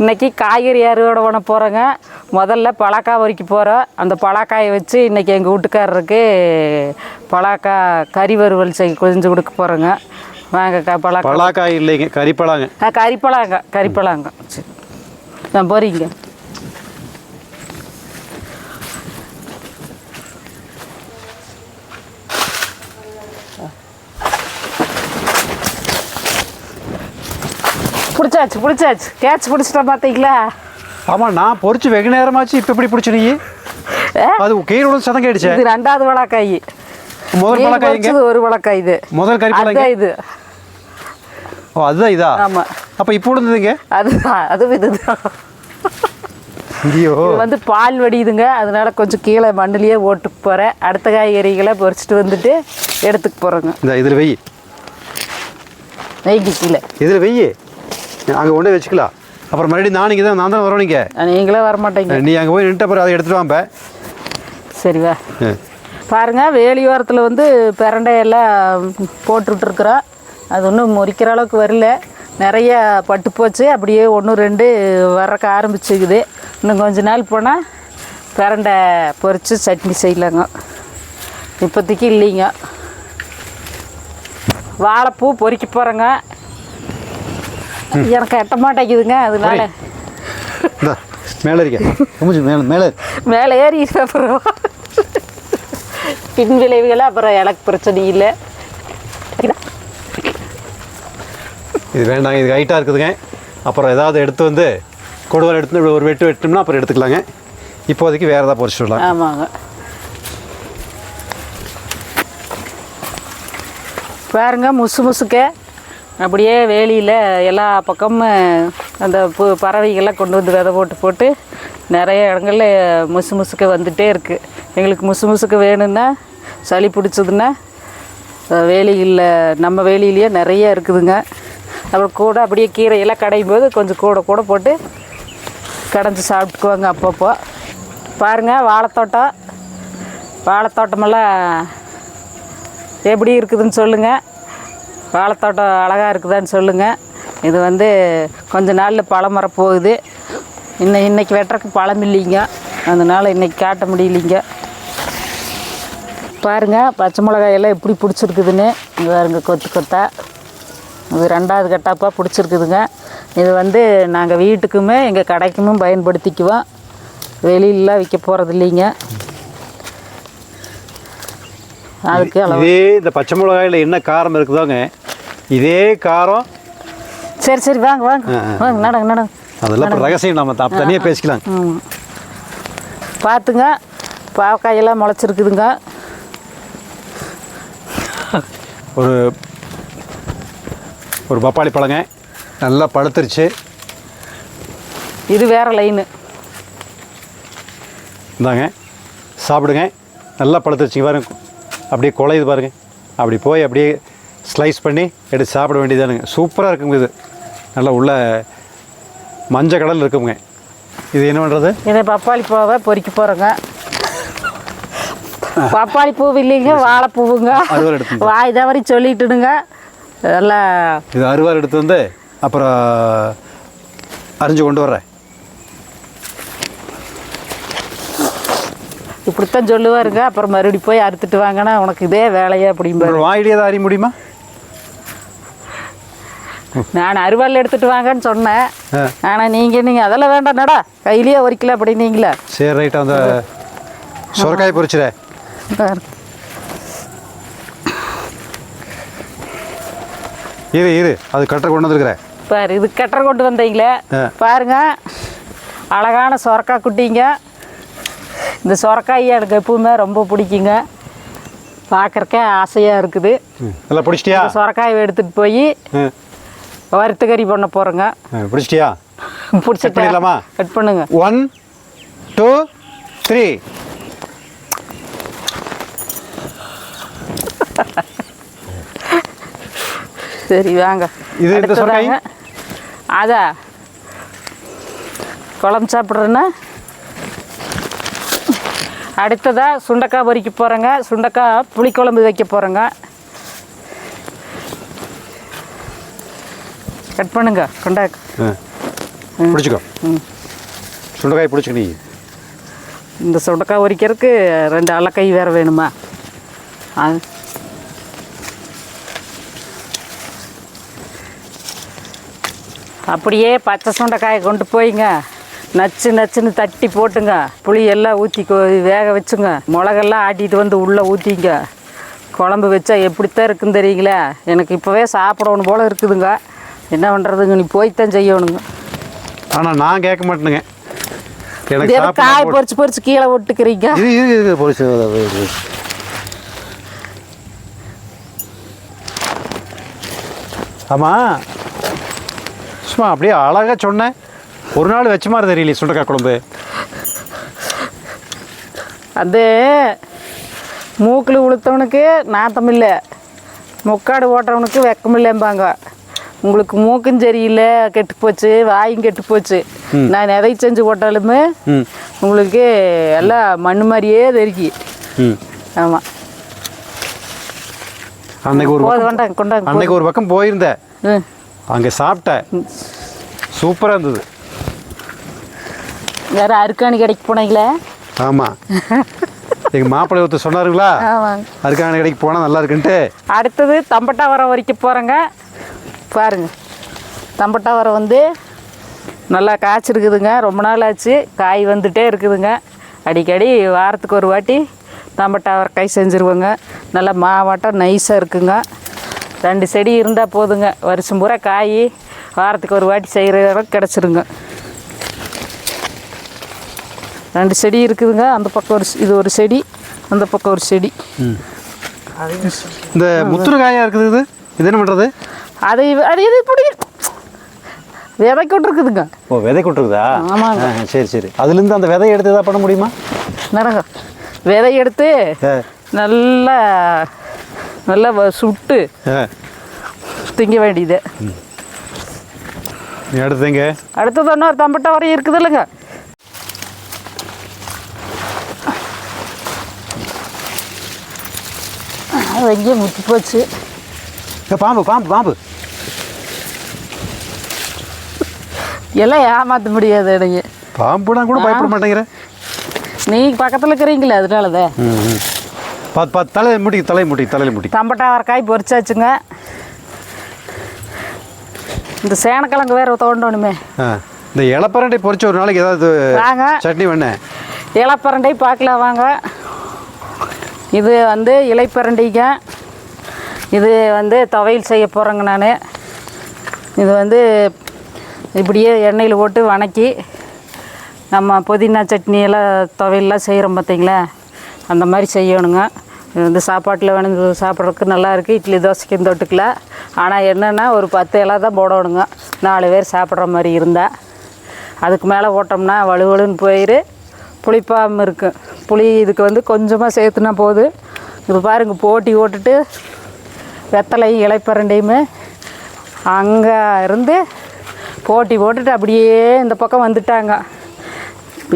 இன்னைக்கு காய்கறி அறுவடை பண்ண போகிறோங்க முதல்ல பலாக்காய் வரைக்க போகிறோம் அந்த பலாக்காயை வச்சு இன்னைக்கு எங்கள் வீட்டுக்காரருக்கு பலாக்காய் கறி வறுவல் செய் கொஞ்சம் கொடுக்க போகிறோங்க வாங்க க பலாக்காய். பலாக்காய் இல்லைங்க கறிப்பழாங்க. ஆ கறிப்பழாங்க கறிப்பழாங்க. சரி. நான் போகிறீங்க பிடிச்சாச்சு பிடிச்சாச்சு. கேட்ச் பிடிச்சிட்டா பார்த்தீங்களா ஆமாம் நான் பொறிச்சு வெகு நேரமாச்சு இப்போ எப்படி பிடிச்சி நீ? அது கீழே விழுந்து சதம் கேடுச்சே இது ரெண்டாவது வழக்காய் முதல் பலாக்காய்ங்க ஒரு வழக்காய் இது. முதல் அதுதான் இது. ஓ அதுதான் இதா? ஆமாம் அப்போ இப்போ விழுந்ததுங்க அதுதான் அதுவும் இதுதான். ஐயோ. வந்து பால் வடியுதுங்க. அதனால கொஞ்சம் கீழே மண்ணிலேயே ஓட்டுக்கு போகிறேன் அடுத்த காய்கறிகளை பொரிச்சிட்டு வந்துட்டு எடுத்துக்க போகிறோங்க இந்த இதில் வெயி. நெய்க்கு கீழே. இதில் வெயி? அங்கே கொண்டே வச்சுக்கலாம். அப்புறம் மறுபடியும் நான் இங்கே தான் நான் தான் வரோம் நீங்கள் நீங்களே வரமாட்டீங்க. நீ அங்கே போய் நின்றுட்டு அப்புறம் அதை எடுத்துட்டு வாம்ப சரி வா. பாருங்க வேலியோரத்தில் வந்து பிரண்டையெல்லாம் போட்டுட்ருக்குறோம் அது ஒன்றும் முறிக்கிற அளவுக்கு வரல. நிறைய பட்டு போச்சு. அப்படியே ஒன்று ரெண்டு வரக்க ஆரம்பிச்சுக்குது. இன்னும் கொஞ்ச நாள் போனால் பிரண்டை பொரித்து சட்னி செய்யலாங்க. இப்போதைக்கு இல்லைங்க. வாழைப்பூ பொறிக்க போகிறேங்க எனக்கு எட்ட மாட்டேங்குதுங்க அதனால. மேலே இருக்க. மூஞ்சி மேலே மேலே. மேலே ஏறி அப்புறம். பின் விளைவுகள் அப்புறம் எனக்கு பிரச்சனை இல்லை. இது வேண்டாங்க இது ஹைட்டாக இருக்குதுங்க. அப்புறம் ஏதாவது எடுத்து வந்து கொடுவல் எடுத்து இப்படி ஒரு வெட்டு வெட்டோம்னா அப்புறம் எடுத்துக்கலாங்க. இப்போதைக்கு வேறு ஏதாவது பொறிச்சு விடலாம். ஆமாங்க. பாருங்க முசு முசுக்க. அப்படியே வேலியில் எல்லா பக்கமும் அந்த பு பறவைகள்லாம் கொண்டு வந்து விதை போட்டு போட்டு நிறைய இடங்கள்ல முசு முசுக்க வந்துகிட்டே இருக்குது எங்களுக்கு முசு முசுக்க வேணும்னா சளி பிடிச்சதுன்னா வேலிகளில் வேலியில் நம்ம வேலியிலேயே நிறைய இருக்குதுங்க. அப்புறம் கூட அப்படியே கீரையெல்லாம் கடையும் போது கொஞ்சம் கூட கூட போட்டு கடைஞ்சி சாப்பிட்டுக்குவாங்க அப்பப்போ. பாருங்கள் வாழைத்தோட்டம். வாழைத்தோட்டமெல்லாம் எப்படி இருக்குதுன்னு சொல்லுங்கள் வாழைத்தோட்டம் அழகாக இருக்குதான்னு சொல்லுங்கள் இது வந்து கொஞ்ச நாளில் பழம் வரப்போகுது. போகுது இன்னும் இன்னைக்கு வெட்டுறக்கு பழம் இல்லைங்க. அதனால் இன்றைக்கி காட்ட முடியலைங்க. பாருங்கள் பச்சை மிளகாயெல்லாம் எப்படி பிடிச்சிருக்குதுன்னு. இங்கே பாருங்க கொத்து கொத்தா. இது ரெண்டாவது கட்டாப்பாக பிடிச்சிருக்குதுங்க. இது வந்து நாங்கள் வீட்டுக்குமே எங்கள் கடைக்குமே பயன்படுத்திக்குவோம். வெளியிலலாம் விற்க போகிறது இல்லைங்க. அதுக்கு அளவு. இந்த பச்சை மிளகாயில் என்ன காரம் இருக்குதோங்க? இதே காரம். சரி சரி வாங்க வாங்க. வாங்க நடங்க நடங்க. அதெல்லாம் ரகசியம் நம்ம தனியாக பேசிக்கலாம். பார்த்துங்க பாவக்காயெல்லாம் முளைச்சிருக்குதுங்க. ஒரு ஒரு பப்பாளி பழங்க. நல்லா பழுத்துருச்சு. இது வேற லைனு. இந்தாங்க. சாப்பிடுங்க. நல்லா பழுத்துருச்சு. பாருங்க. அப்படியே குலையுது பாருங்க. அப்படி போய் அப்படியே ஸ்லைஸ் பண்ணி எடுத்து சாப்பிட வேண்டியதானுங்க சூப்பராக இருக்குங்க இது. நல்லா உள்ள மஞ்சள் கடல் இருக்குங்க. இது என்ன பண்ணுறது இதை பப்பாளி பூவை பொறிக்க போகிறோங்க பப்பாளி பூ இல்லைங்க வாழைப்பூவுங்க. வாய் தவறி சொல்லிட்டுடுங்க நல்லா இது அறுவார் எடுத்து வந்து அப்புறம் அரிஞ்சு கொண்டு வர்றேன். இப்படித்தான் சொல்லுவாருங்க. அப்புறம் மறுபடியும் போய் அறுத்துட்டு வாங்கன்னா உனக்கு இதே வேலையா அப்படிம்பாரு. உங்களோட வாயிலே தான் அறிய முடியுமா? நான் அருவாள் எடுத்துட்டு வாங்கன்னு சொன்னேன். ஆனால் நீங்கள் நீங்கள் அதெல்லாம் வேண்டாம் நடா கையிலேயே ஒரிக்கல அப்படின்னீங்களா. சரி ரைட் அந்த சொரக்காய் பொரிச்சிட பாரு. இரு இரு அது கட்டை கொண்டு வந்துருக்குறேன் பாரு இது கட்டரை கொண்டு வந்தீங்களே. பாருங்க அழகான சொரக்காய் குட்டிங்க. இந்த சொரக்காய் எனக்கு எப்பவுமே ரொம்ப பிடிக்குங்க. பார்க்குறக்கே ஆசையாக இருக்குது. நல்லா பிடிச்சிட்டியா? சொரக்காயை எடுத்துகிட்டு போய். வறுத்து கறி பண்ண போகிறோங்க பிடிச்சிட்டியா? பிடிச்சிட்டு பண்ணிடலாமா? கட் பண்ணுங்க. ஒன் டூ த்ரீ சரி வாங்க. இது இந்த? அடுத்ததாங்க, அதா. குழம்பு சாப்பிட்றேன்னா? அடுத்ததா சுண்டைக்காய் பொரிக்க போகிறேங்க சுண்டைக்காய் புளிக்குழம்பு வைக்க போகிறேங்க கட் பண்ணுங்க கொண்டா ஆ பிடிச்சிக்கோ. சுண்டைக்காய் பிடிச்சிக்க நீ. இந்த சுண்டக்காய் உரிக்கிறதுக்கு ரெண்டு அலக்கை வேறு வேணுமா? அது அப்படியே பச்சை சுண்டைக்காயை கொண்டு போய்ங்க. நச்சு நச்சுன்னு தட்டி போட்டுங்க. புளி எல்லாம் ஊற்றி வேக வச்சுங்க. மிளகெல்லாம் ஆட்டிட்டு வந்து உள்ளே ஊற்றிங்க குழம்பு வச்சா எப்படித்தான் இருக்குன்னு தெரியுங்களா. எனக்கு இப்போவே சாப்பிடணும் போல் இருக்குதுங்க. என்ன பண்ணுறதுங்க நீ போய்த்தான் செய்யணுங்க. ஆனால் நான் கேட்க மாட்டேனுங்க. எனக்கு காய் பொறிச்சு பொறிச்சு கீழே விட்டுக்கிறீங்க இது. ஆமாம் சும்மா அப்படியே அழகாக சொன்னேன் ஒரு நாள் வச்ச மாதிரி தெரியலையே சுண்டக்காய் குழம்பு. அது மூக்கில் உளுத்தவனுக்கு நாத்தம் இல்லை. முக்காடு ஓட்டுறவனுக்கு வெக்கம் இல்லைம்பாங்க உங்களுக்கு மூக்கும் சரியில்லை கெட்டு போச்சு வாயும் கெட்டு போச்சு. நான் எதை செஞ்சு போட்டாலுமே உங்களுக்கு எல்லாம் மண்ணு மாதிரியே தெரிக்கி ஆமாம் அன்னைக்கு ஒரு வேண்டாங்க கொண்டாங்க அன்னைக்கு ஒரு பக்கம் போயிருந்தேன். அங்கே சாப்பிட்டேன். சூப்பராக இருந்தது. வேறு அருக்காணி கடைக்கு போனீங்களே? ஆமாம் எங்கள் மாப்பிள்ளை ஒருத்தர் சொன்னாருங்களா? அதுக்கான கடைக்கு போனால் நல்லா இருக்குன்ட்டு. அடுத்தது தம்பட்டாவரம் வரைக்கும் போகிறேங்க பாருங்க. தம்பட்டாவரம் வந்து நல்லா காய்ச்சிருக்குதுங்க. ரொம்ப நாள் ஆச்சு. காய் வந்துட்டே இருக்குதுங்க. அடிக்கடி வாரத்துக்கு ஒரு வாட்டி தம்பட்டாவரம் காய் செஞ்சுருவோங்க. நல்லா மாவாட்டம் நைஸாக இருக்குங்க. ரெண்டு செடி இருந்தால் போதுங்க. வருஷம் பூரா காய் வாரத்துக்கு ஒரு வாட்டி செய்கிற அளவுக்கு கிடச்சிருங்க. ரெண்டு செடி இருக்குதுங்க. அந்த பக்கம் ஒரு இது ஒரு செடி அந்த பக்கம் ஒரு செடி. இந்த முத்துரு காயாக இருக்குது இது. இது என்ன பண்ணுறது அது அது இது இப்படி விதைக்கு விட்டுருக்குதுங்க ஓ விதை கொட்டுருக்குதா ஆமாங்க. சரி சரி. அதுலேருந்து அந்த விதையை எடுத்து எதாவது பண்ண முடியுமா? நடங்க விதை எடுத்து நல்லா நல்லா சுட்டு திங்க வேண்டியது. நீ எடுத்துங்க அடுத்தது இன்னொரு தம்பட்டை வரையும் இருக்குது இல்லைங்க அது எங்கேயும் முத்தி போச்சு. பாம்பு பாம்பு பாம்பு. எல்லாம் ஏமாற்ற முடியாது எனக்கு. பாம்புனா கூட பயப்பட மாட்டேங்கிற. நீங்கள் பக்கத்தில் இருக்கிறீங்களே ம். பார்த்து பார்த்து தலையை முட்டி தலையை முட்டி தலையில் முட்டி. தம்பட்டை வரக்காய் பொரிச்சாச்சுங்க. இந்த சேனக்கிழங்கு வேற தோண்டணுமே. இந்த இலப்பரண்டை பொரிச்ச ஒரு நாளைக்கு ஏதாவது வாங்க. சட்னி வேணேன் இலப்பரண்டை பார்க்கலாம் வாங்க. இது வந்து இலைப்பரண்டிங்க. இது வந்து துவையல் செய்ய போகிறேங்க நான். இது வந்து இப்படியே எண்ணெயில் போட்டு வணக்கி நம்ம புதினா சட்னி எல்லாம் செய்கிறோம் பார்த்தீங்களா? அந்த மாதிரி செய்யணுங்க. இந்த சாப்பாட்டில் வேணும் சாப்பிட்றதுக்கு நல்லா இருக்குது. இட்லி தோசைக்கு தொட்டுக்கலாம். ஆனால் என்னென்னா ஒரு பத்து இலை தான் போடணுங்க. நாலு பேர் சாப்பிட்ற மாதிரி இருந்தால். அதுக்கு மேலே போட்டோம்னா வலுவலுன்னு போயிடு புளிப்பாமல் இருக்கும் புளி இதுக்கு வந்து கொஞ்சமாக சேர்த்துனா போது. இது பாருங்க போட்டி ஓட்டுட்டு வெத்தலையும் இலைப்பரண்டையுமே அங்கே இருந்து போட்டி போட்டுட்டு அப்படியே இந்த பக்கம் வந்துட்டாங்க.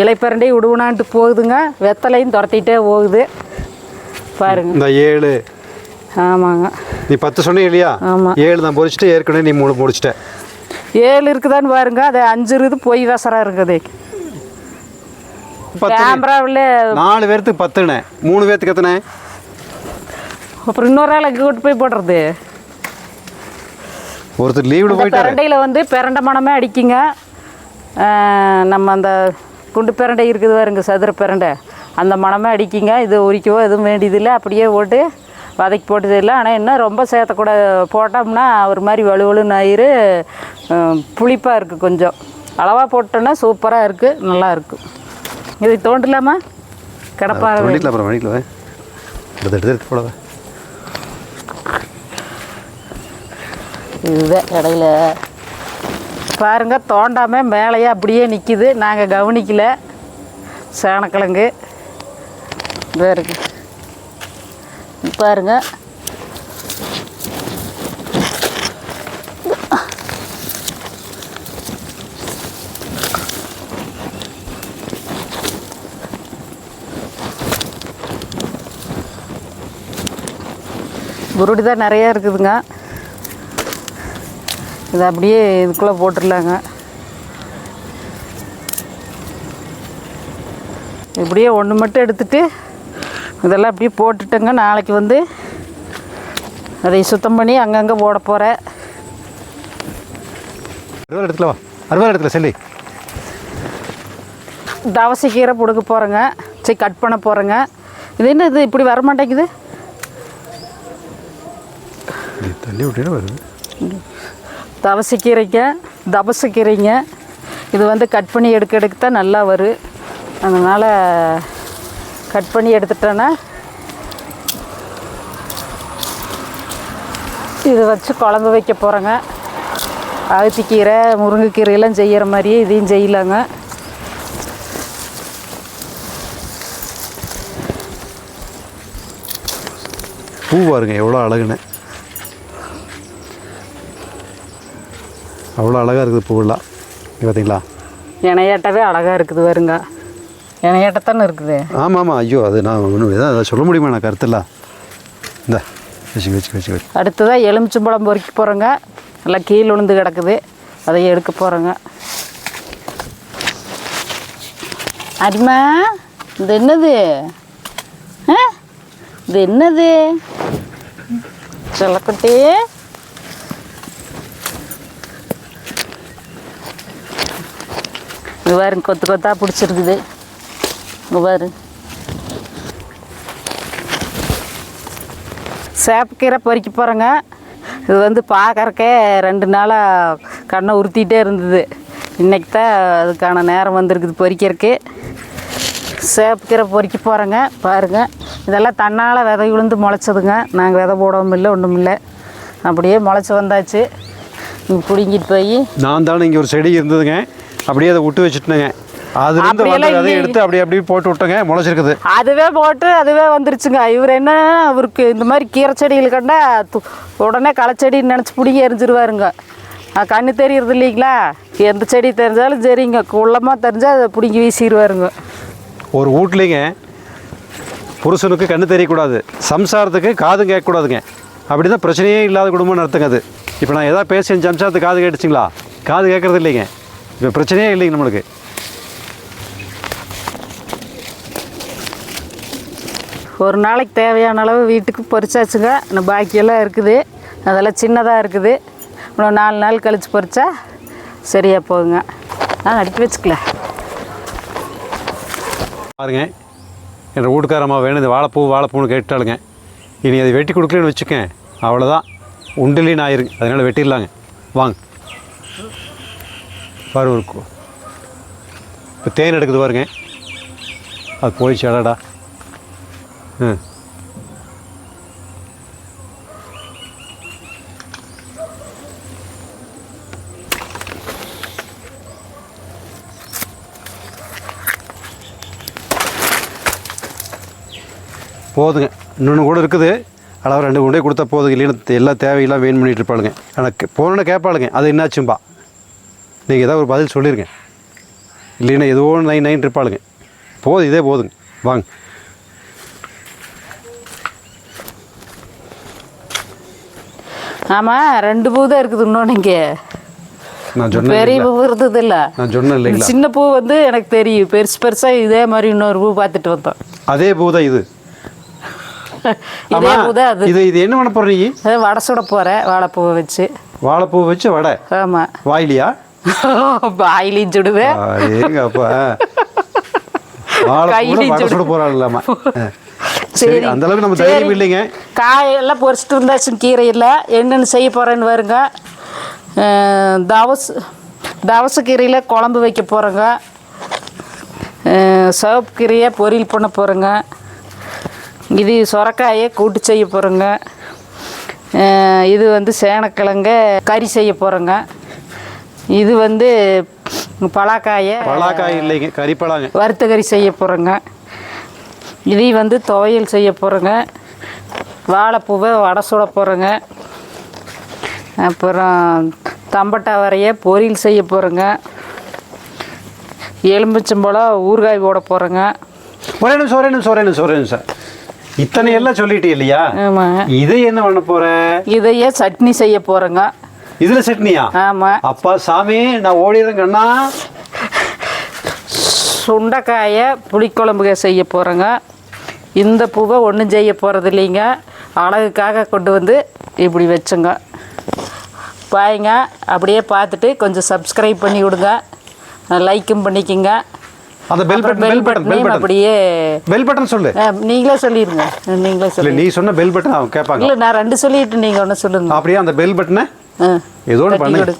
இலைப்பரண்டையும் விடுவனான்ட்டு போகுதுங்க. வெத்தலையும் துரத்திட்டே போகுது. பாருங்க. இந்த ஏழு. ஆமாங்க. நீ பத்து சொன்னே இல்லையா? ஆமாம். ஏழு தான் பொரிச்சிட்டு ஏற்கனவே நீ மூணு முடிச்சிட்ட ஏழு இருக்குதான்னு பாருங்க. அது அஞ்சு இருக்குது பொய் வசரம் இருக்குது. கேமராவில் நாலு பேர்த்துக்கு பத்துனே மூணு பேர்த்துக்கு எத்தனை? அப்புறம் இன்னொரு ஆள் எங்கே கூட்டு போய் போடுறது? ஒருத்தர் லீவில் இந்த போயிட்டாரு. பிரண்டையில் வந்து பிரண்டை மணமே அடிக்குங்க. நம்ம அந்த குண்டு பிரண்டை இருக்குது பாருங்க சதுர பிரண்டை. அந்த மணமே அடிக்குங்க. இது உரிக்கவோ எதுவும் வேண்டியதில்லை. அப்படியே போட்டு வதக்கி போட்டது இல்லை. ஆனால் என்ன ரொம்ப சேர்த்தக்கூட போட்டோம்னா ஒரு மாதிரி வலுவலுன்னு ஆயிரு. புளிப்பாக இருக்குது கொஞ்சம். அளவாக போட்டோன்னா சூப்பராக இருக்குது நல்லா இருக்கும் இது தோண்டலாமா? வண்டியில் அப்புறம் வண்டியில் எடுத்து எடுத்து எடுத்து போடாத இதுதான் இடையில பாருங்க தோண்டாமல் மேலேயே அப்படியே நிற்கிது நாங்கள் கவனிக்கல. சேனக்கிழங்கு. இதா இருக்கு. பாருங்க. உருடி தான் நிறையா இருக்குதுங்க. இதை அப்படியே இதுக்குள்ளே போட்டுடலாங்க. இப்படியே ஒன்று மட்டும் எடுத்துட்டு இதெல்லாம் அப்படியே போட்டுட்டேங்க. நாளைக்கு வந்து அதை சுத்தம் பண்ணி அங்கங்கே போட போகிறேன் அறுபது இடத்துல அறுபது இடத்துல செல்லி. தவசை கீரை பிடுக்க போகிறேங்க சரி கட் பண்ண போகிறேங்க இது என்ன இது இப்படி வர மாட்டேங்குது. தள்ளி விட்டுன்னு வருது. தவசைக்கீரைங்க தபசக்கீரைங்க. இது வந்து கட் பண்ணி எடுக்க எடுக்க தான் நல்லா வரும் அதனால் கட் பண்ணி எடுத்துட்டேன்னா இது வச்சு குழம்பு வைக்க போகிறேங்க அகத்திக்கீரை முருங்கைக்கீரையெல்லாம் செய்கிற மாதிரியே இதையும் செய்யலாங்க. பூ பாருங்க எவ்வளோ அழகுன்னு. அவ்வளோ அழகாக இருக்குது பூவெல்லாம். பார்த்தீங்களா இணையாட்டவே அழகாக இருக்குது வருங்க இணையாட்டத்தானே இருக்குது. ஆமாம் ஆமாம் ஐயோ அது நான் ஒன்றும் அதை சொல்ல முடியுமா நான் கருத்துலாம் இந்த வச்சு வச்சு வச்சு வச்சு. அடுத்ததாக எலுமிச்சம்பழம் பொறிக்க போகிறோங்க நல்லா கீழ் விழுந்து கிடக்குது. அதை எடுக்க போகிறோங்க அரிமா இது என்னது? இது என்னது? சொல்லக்குட்டி. இது பாருங்க கொத்து கொத்தா பிடிச்சிருக்குது. இங்கே பாரு. சேப்பக்கீரை பொறிக்க போகிறேங்க இது வந்து பார்க்கறக்கே ரெண்டு நாளாக கண்ணை உறுத்திட்டே இருந்தது. இன்றைக்கி தான் அதுக்கான நேரம் வந்திருக்குது பொறிக்கிறதுக்கு சேப்பக்கீரை பொறிக்க போகிறேங்க பாருங்கள் இதெல்லாம் தன்னால் விதை விழுந்து முளைச்சதுங்க. நாங்கள் விதை போடவும் இல்லை ஒன்றும் இல்லை. அப்படியே முளைச்சி வந்தாச்சு. பிடுங்கிட்டு போய் நான் தானே இங்கே ஒரு செடி இருந்ததுங்க. அப்படியே அதை விட்டு வச்சுட்டேங்க அதுலேருந்து வந்து அதை இல்லையே. எடுத்து அப்படியே அப்படியே போட்டு விட்டேங்க முளைச்சிருக்குது. அதுவே போட்டு அதுவே வந்துருச்சுங்க. இவர் என்ன அவருக்கு இந்த மாதிரி கீரை செடிகள் கண்டா உடனே களைச்செடின்னு நினச்சி பிடிங்கி எரிஞ்சிருவாருங்க. கண்ணு தெரியறது இல்லைங்களா? எந்த செடி தெரிஞ்சாலும் சரிங்க. குள்ளமாக தெரிஞ்சால் அதை பிடிங்கி வீசிடுவாருங்க ஒரு வீட்லேங்க புருஷனுக்கு கண்ணு தெரியக்கூடாது. சம்சாரத்துக்கு காதும் கேட்கக்கூடாதுங்க. அப்படி தான் பிரச்சனையே இல்லாத குடும்பம் நடத்துங்க அது. இப்போ நான் எதாவது பேசி சம்சாரத்துக்கு காது கேட்டுச்சிங்களா? காது கேட்குறது இல்லைங்க. இப்போ பிரச்சனையே இல்லைங்க நம்மளுக்கு. ஒரு நாளைக்கு தேவையான அளவு வீட்டுக்கு பொரிச்சாச்சுங்க. இன்னும் பாக்கியெல்லாம் இருக்குது. அதெல்லாம் சின்னதாக இருக்குது. இன்னும் நாலு நாள் கழித்து பொரிச்சா சரியாக போகுங்க. நான் அடுக்கி வச்சுக்கல. பாருங்க. என் வீட்டுக்காரம்மா வேணும் இந்த வாழைப்பூ வாழைப்பூன்னு கேட்டாளுங்க இனி அதை வெட்டி கொடுக்கலன்னு வச்சுக்கேன் அவ்வளோதான் உண்டிலின்னு ஆயிருங்க அதனால் வெட்டிடலாங்க. வாங்க. பாரு ஒரு இப்போ தேன் எடுக்குது பாருங்க. அது போயிடுச்சு அடடா. ம் போதுங்க. இன்னொன்று கூட இருக்குது. அளவு ரெண்டு கொண்டே கொடுத்தா போதுங்க. இல்லைன்னு எல்லா தேவையெல்லாம் வேன் பண்ணிகிட்டு இருப்பாளுங்க. எனக்கு போனோன்னு கேட்பாளுங்க. அது என்னாச்சும்பா? நீங்கள் ஏதாவது ஒரு பதில் சொல்லிருங்க. இல்லைன்னா ஏதோ நைன் நைன் இருப்பாளுங்க. போதும் இதே போதுங்க. வாங்க. ஆமாம் ரெண்டு பூ தான் இருக்குது இன்னொன்று இங்கே. நான் சொன்னேன் பெரிய? பூ இருந்தது இல்லை. நான் சொன்னேன் சின்ன பூ வந்து எனக்கு தெரியும். பெருசு பெருசாக இதே மாதிரி இன்னொரு பூ பார்த்துட்டு வந்தோம். அதே பூ தான் இது. பூ தான் அது. இது இது என்ன பண்ண போகிற நீ அது வடை சுட போகிறேன் வாழைப்பூவை வச்சு. வாழைப்பூ வச்சு வடை. ஆமாம் வாயிலியா? ஏங்கப்பா வாழைப்பூ கையிலையும் வடை சுடு. போகிறாள் இல்லாமல் சரி அந்த அளவுக்கு நம்ம தைரியம் இல்லைங்க. காயெல்லாம் பொரிச்சிட்டு இருந்தாச்சு கீரையில். என்னென்னு செய்ய போகிறேன்னு வருங்க தவச தவச கீரையில் குழம்பு வைக்க போகிறேங்க சிவப்பு கீரையை பொரியல் பண்ண போகிறேங்க இது சொரக்காயை கூட்டு செய்ய போகிறேங்க இது வந்து சேனக்கிழங்க கறி செய்ய போகிறேங்க இது வந்து பலாக்காயை பலாக்காய் இல்லைங்க கறிப்பழாங்க வறுத்த கறி செய்ய போகிறேங்க இதையும் வந்து துவையல் செய்ய போகிறேங்க வாழைப்பூவை வடை சுட போகிறேங்க அப்புறம் தம்பட்டா வரைய பொரியல் செய்ய போகிறேங்க எலும்பிச்சம்பழம் ஊறுகாய் போட போகிறேங்க ஒரே நிமிஷம் ஒரே நிமிஷம் ஒரே நிமிஷம் ஒரே நிமிஷம். இத்தனை எல்லாம் சொல்லிட்டே இல்லையா? ஆமாங்க இதை என்ன பண்ண போற? இதையே சட்னி செய்ய போகிறேங்க இதுல சட்னியா? ஆமாம் அப்பா சாமி நான் ஓடிடுறேன் கண்ணா. சுண்டைக்காயை புளிக்குழம்புக செய்ய போகிறேங்க இந்த பூவை ஒன்றும் செய்ய போகிறது இல்லைங்க அழகுக்காக கொண்டு வந்து இப்படி வச்சுங்க. பாருங்க அப்படியே பார்த்துட்டு கொஞ்சம் சப்ஸ்கிரைப் பண்ணி விடுங்க. லைக்கும் பண்ணிக்கோங்க. அந்த bell button bell button bell button அப்படியே பெல் பட்டன் சொல்லு. நீங்களே சொல்லிடுங்க. நீங்களே சொல்லி நீ சொன்ன பெல் பட்டன் அவங்க கேட்பாங்க. இல்லை நான் ரெண்டு சொல்லிட்டு நீங்கள் ஒன்று சொல்லுங்க. அப்படியே அந்த பெல் பட்டனை ஏதோ ஒன்று பண்ணுங்க.